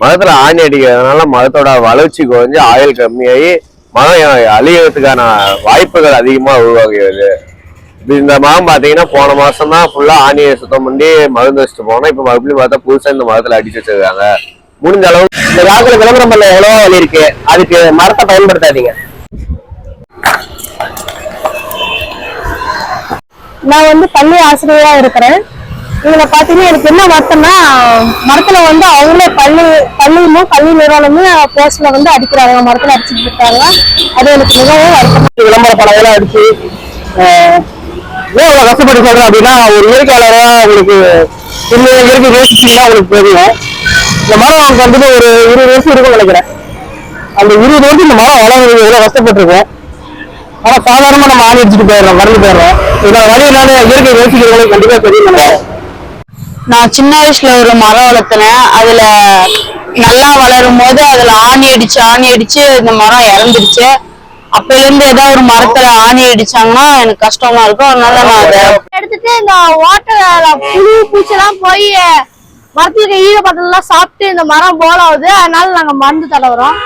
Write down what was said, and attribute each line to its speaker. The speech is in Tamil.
Speaker 1: மரத்துல ஆணி அடிக்கிறதுனால மரத்தோட வளர்ச்சி குறைஞ்சு ஆயுள் கம்மியாகி மதம் அழியறதுக்கான வாய்ப்புகள் அதிகமா உருவாகிறது இப்ப இந்த மரம் பாத்தீங்கன்னா போன மாசம் தான் ஃபுல்லா ஆணியை சுத்தம் பண்ணி மருந்து வச்சுட்டு போனோம். இப்ப மறுபடியும் பார்த்தா புதுசா இந்த மரத்துல அடிச்சு வச்சிருக்காங்க. முடிஞ்ச அளவு
Speaker 2: இந்த காலத்துல விளம்பரம் பண்ண எவ்வளவோ வழி இருக்கு. அதுக்கு மரத்தை பயன்படுத்தாதீங்க.
Speaker 3: நான் வந்து பள்ளி ஆசிரியரா இருக்கிறேன். இதுல பாத்தீங்கன்னா எனக்கு என்ன வருத்தம்னா மரத்துல வந்து அவங்களே பள்ளி பள்ளியுமும் கல்வி நிறுவனமும் போஸ்ட்ல வந்து அடிக்கிறாங்க. மரத்துல அடிச்சுட்டு இருக்காங்க. அது எனக்கு மிகவும் வருத்தம்
Speaker 2: விளம்பர படங்கள்லாம் அடிச்சு ஏன் இவ்வளவு கஷ்டப்பட்டு சொல்றேன் அப்படின்னா ஒரு இயற்கையாளரா உங்களுக்கு இன்னும் இயற்கை நேசிச்சீங்கன்னா உங்களுக்கு தெரியும். இந்த மரம் அவங்க வந்துட்டு ஒரு இருபது வருஷம் இருக்கும்னு நினைக்கிறேன். அந்த இருபது வருஷம் இந்த மரம் வளர்ந்து எவ்வளவு கஷ்டப்பட்டிருக்கோம். ஆனா சாதாரணமா நம்ம ஆணி அடிச்சுட்டு போயிடுறோம் மறந்து போயிடுறோம் இதோட வழி என்னன்னு இயற்கை நேசிக்கிறவங்களுக்கு கண்டிப்பா தெரியும் நினைக்கிறேன்.
Speaker 4: நான் சின்ன வயசுல ஒரு மரம் வளர்த்தினேன். அதுல நல்லா வளரும் போது அதுல ஆணி அடிச்சு ஆணி அடிச்சு இந்த மரம் இறந்துருச்சு. அப்பல இருந்து ஏதாவது ஒரு மரத்துல ஆணி அடிச்சாங்கன்னா எனக்கு கஷ்டமா இருக்கும். அதனால நான் அதை
Speaker 3: எடுத்துட்டு இந்த ஓட்டல புழு பூச்செல்லாம் போய் மரத்துல இருக்க ஈரப்பதம் எல்லாம் சாப்பிட்டு இந்த மரம் போல ஆகுது அதனால நாங்க மருந்து தடவுறோம்.